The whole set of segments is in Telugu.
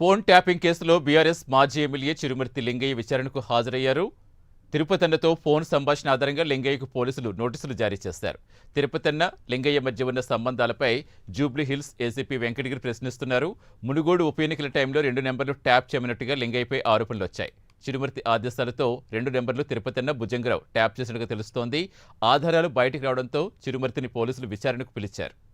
ఫోన్ ట్యాపింగ్ కేసులో బీఆర్ఎస్ మాజీ ఎమ్మెల్యే చిరుమర్తి లింగయ్య విచారణకు హాజరయ్యారు. తిరుపతన్నతో ఫోన్ సంభాషణ ఆధారంగా లింగయ్యకు పోలీసులు నోటీసులు జారీ చేశారు. తిరుపతన్న లింగయ్య మధ్య ఉన్న సంబంధాలపై జూబ్లీ హిల్స్ ఏసీపీ వెంకటగిరి ప్రశ్నిస్తున్నారు. మునుగోడు ఉప ఎన్నికల టైంలో రెండు నెంబర్లు ట్యాప్ చేయమన్నట్టుగా లింగయ్యపై ఆరోపణలు వచ్చాయి. చిరుమర్తి ఆదేశాలతో రెండు నెంబర్లు తిరుపతన్న భుజంగరావు ట్యాప్ చేసినట్టుగా తెలుస్తోంది. ఆధారాలు బయటకు రావడంతో చిరుమర్తిని పోలీసులు విచారణకు పిలిచారు.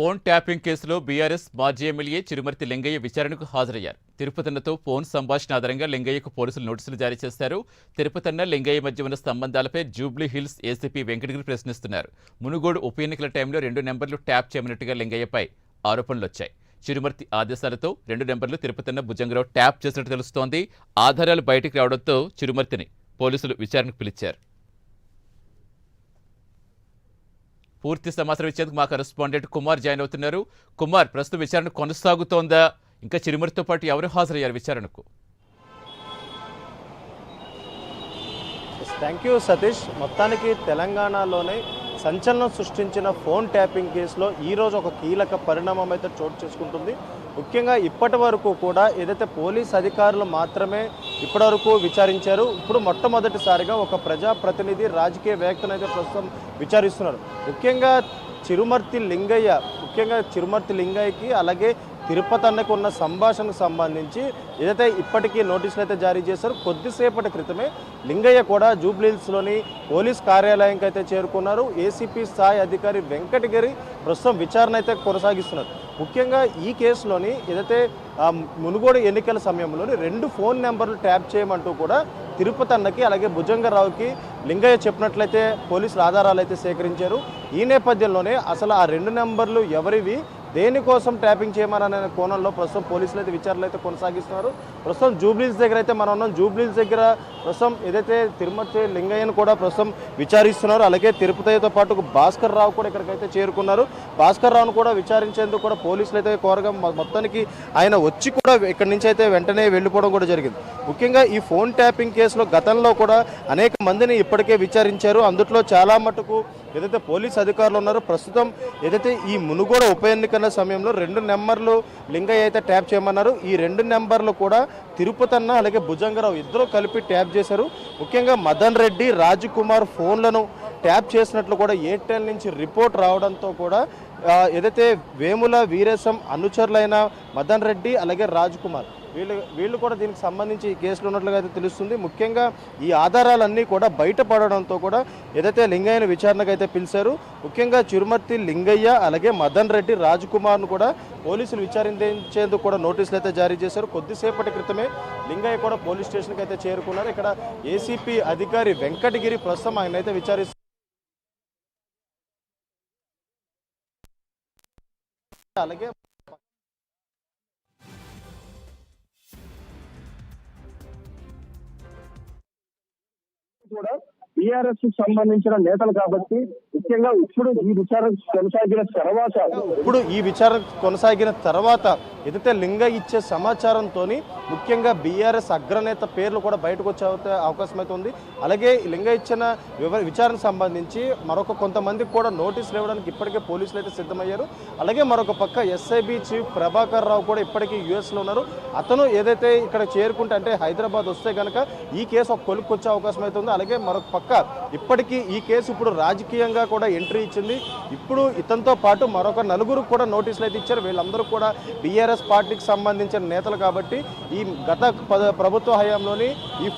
ఫోన్ ట్యాపింగ్ కేసులో బీఆర్ఎస్ మాజీ ఎమ్మెల్యే చిరుమర్తి లింగయ్య విచారణకు హాజరయ్యారు. తిరుపతన్నతో ఫోన్ సంభాషణ ఆధారంగా లింగయ్యకు పోలీసులు నోటీసులు జారీ చేశారు. తిరుపతన్న లింగయ్య మధ్య ఉన్న సంబంధాలపై జూబ్లీ హిల్స్ ఏసీపీ వెంకటగిరి ప్రశ్నిస్తున్నారు. మునుగోడు ఉప ఎన్నికల టైంలో రెండు నెంబర్లు ట్యాప్ చేయమన్నట్టుగా లింగయ్యపై ఆరోపణలు వచ్చాయి. చిరుమర్తి ఆదేశాలతో రెండు నెంబర్లు తిరుపతన్న భుజంగరావు ట్యాప్ చేసినట్టు తెలుస్తోంది. ఆధారాలు బయటకు రావడంతో చిరుమర్తిని పోలీసులు విచారణకు పిలిచారు. పూర్తి సమాచారం ఇచ్చేందుకు మా కరెస్పాండెంట్ కుమార్ జాయిన్ అవుతున్నారు. కుమార్ ప్రస్తుత విచారణ కొనసాగుతోందా? ఇంకా చిరుమరితో పాటు ఎవరు హాజరయ్యారు విచారణకు? థ్యాంక్ యూ సతీష్ మొత్తానికి తెలంగాణలోనే సంచలనం సృష్టించిన ఫోన్ ట్యాపింగ్ కేసులో ఈరోజు ఒక కీలక పరిణామం అయితే చోటు చేసుకుంటుంది. ముఖ్యంగా ఇప్పటి వరకు కూడా ఏదైతే పోలీస్ అధికారులు మాత్రమే ఇప్పటివరకు విచారించారు. ఇప్పుడు మొట్టమొదటిసారిగా ఒక ప్రజాప్రతినిధి రాజకీయ వ్యక్తిని అయితే ప్రస్తుతం విచారిస్తున్నారు. ముఖ్యంగా చిరుమర్తి లింగయ్య ముఖ్యంగా చిరుమర్తి లింగయ్యకి అలాగే తిరుపతి అన్నకు ఉన్న సంభాషణకు సంబంధించి ఏదైతే ఇప్పటికీ నోటీసులు అయితే జారీ చేశారు కొద్దిసేపటి క్రితమే లింగయ్య కూడా జూబ్లీహిల్స్లోని పోలీస్ కార్యాలయంకి అయితే చేరుకున్నారు. ఏసీపీ స్థాయి అధికారి వెంకటగిరి ప్రస్తుతం విచారణ అయితే కొనసాగిస్తున్నారు. ముఖ్యంగా ఈ కేసులోని ఏదైతే మునుగోడు ఎన్నికల సమయంలోని రెండు ఫోన్ నెంబర్లు ట్యాప్ చేయమంటూ కూడా తిరుపతి అన్నకి అలాగే భుజంగరావుకి లింగయ్య చెప్పినట్లయితే పోలీసులు ఆధారాలు అయితే సేకరించారు. ఈ నేపథ్యంలోనే అసలు ఆ రెండు నెంబర్లు ఎవరివి? దేనికోసం ట్యాపింగ్ చేయమని కోణంలో ప్రస్తుతం పోలీసులు అయితే విచారణలు అయితే కొనసాగిస్తున్నారు. ప్రస్తుతం జూబ్లీస్ దగ్గర అయితే మనం ఉన్నాం. జూబ్లీస్ దగ్గర ప్రస్తుతం ఏదైతే తిరుమతి లింగయ్యను కూడా ప్రస్తుతం విచారిస్తున్నారు. అలాగే తిరుపతితో పాటు భాస్కర్ రావు కూడా ఇక్కడికైతే చేరుకున్నారు. భాస్కర్ రావును కూడా విచారించేందుకు కూడా పోలీసులు అయితే కోరగా మొత్తానికి ఆయన వచ్చి కూడా ఇక్కడి నుంచి అయితే వెంటనే వెళ్ళిపోవడం కూడా జరిగింది. ముఖ్యంగా ఈ ఫోన్ ట్యాపింగ్ కేసులో గతంలో కూడా అనేక మందిని ఇప్పటికే విచారించారు. అందుట్లో చాలా మటుకు ఏదైతే పోలీస్ అధికారులు ఉన్నారో ప్రస్తుతం ఏదైతే ఈ మునుగోడ ఉప ఎన్నికల సమయంలో రెండు నెంబర్లు లింగయ్య అయితే ట్యాప్ చేయమన్నారు. ఈ రెండు నెంబర్లు కూడా తిరుపతన్న అలాగే భుజంగరావు ఇద్దరు కలిపి ట్యాప్ చేశారు. ముఖ్యంగా మదన్ రెడ్డి రాజకుమార్ ఫోన్లను ట్యాప్ చేసినట్లు కూడా ఎయిర్టెల్ నుంచి రిపోర్ట్ రావడంతో కూడా ఏదైతే వేముల వీరేశం అనుచరులైన మదన్ రెడ్డి అలాగే రాజ్ కుమార్ వీళ్ళు వీళ్ళు కూడా దీనికి సంబంధించి ఈ కేసులు ఉన్నట్లుగా అయితే తెలుస్తుంది. ముఖ్యంగా ఈ ఆధారాలన్నీ కూడా బయటపడడంతో కూడా ఏదైతే లింగయ్యను విచారణకు అయితే పిలిచారు ముఖ్యంగా చిరుమర్తి లింగయ్య అలాగే మదన్ రెడ్డి రాజ్ కుమార్ను కూడా పోలీసులు విచారించేందుకు కూడా నోటీసులు అయితే జారీ చేశారు. కొద్దిసేపటి క్రితమే లింగయ్య కూడా పోలీస్ స్టేషన్కి అయితే చేరుకున్నారు. ఇక్కడ ఏసీపీ అధికారి వెంకటగిరి ప్రస్తుతం ఆయన అయితే విచారిస్తున్నారు అలాగే కూడా టిఆర్ఎస్ సంబంధించిన నేతలు కాబట్టి ముఖ్యంగా ఇప్పుడు ఈ విచారణ కొనసాగిన తర్వాత ఇప్పుడు ఈ విచారణ కొనసాగిన తర్వాత ఏదైతే లింగ ఇచ్చే సమాచారంతో ముఖ్యంగా బీఆర్ఎస్ అగ్రనేత పేర్లు కూడా బయటకు వచ్చే అవకాశం అయితే ఉంది అలాగే లింగ ఇచ్చిన వివర విచారణకు సంబంధించి మరొక కొంతమందికి కూడా నోటీసులు ఇవ్వడానికి ఇప్పటికే పోలీసులు అయితే సిద్ధమయ్యారు. అలాగే మరొక పక్క ఎస్ఐబి చీఫ్ ప్రభాకర్ రావు కూడా ఇప్పటికీ యుఎస్లో ఉన్నారు. అతను ఏదైతే ఇక్కడ చేరుకుంటే అంటే హైదరాబాద్ వస్తే కనుక ఈ కేసు ఒక కొలుక్కొచ్చే అవకాశం అయితే ఉంది అలాగే మరొక పక్క ఇప్పటికీ ఈ కేసు ఇప్పుడు రాజకీయంగా కూడా ఎంట్రీ ఇచ్చింది. ఇప్పుడు ఇతనితో పాటు మరొక నలుగురు కూడా నోటీసులు అయితే ఇచ్చారు. వీళ్ళందరూ కూడా టీఆర్ఎస్ పార్టీకి సంబంధించిన నేతలు కాబట్టి ఈ గత పద- ప్రభుత్వ హయాంలోని ఈ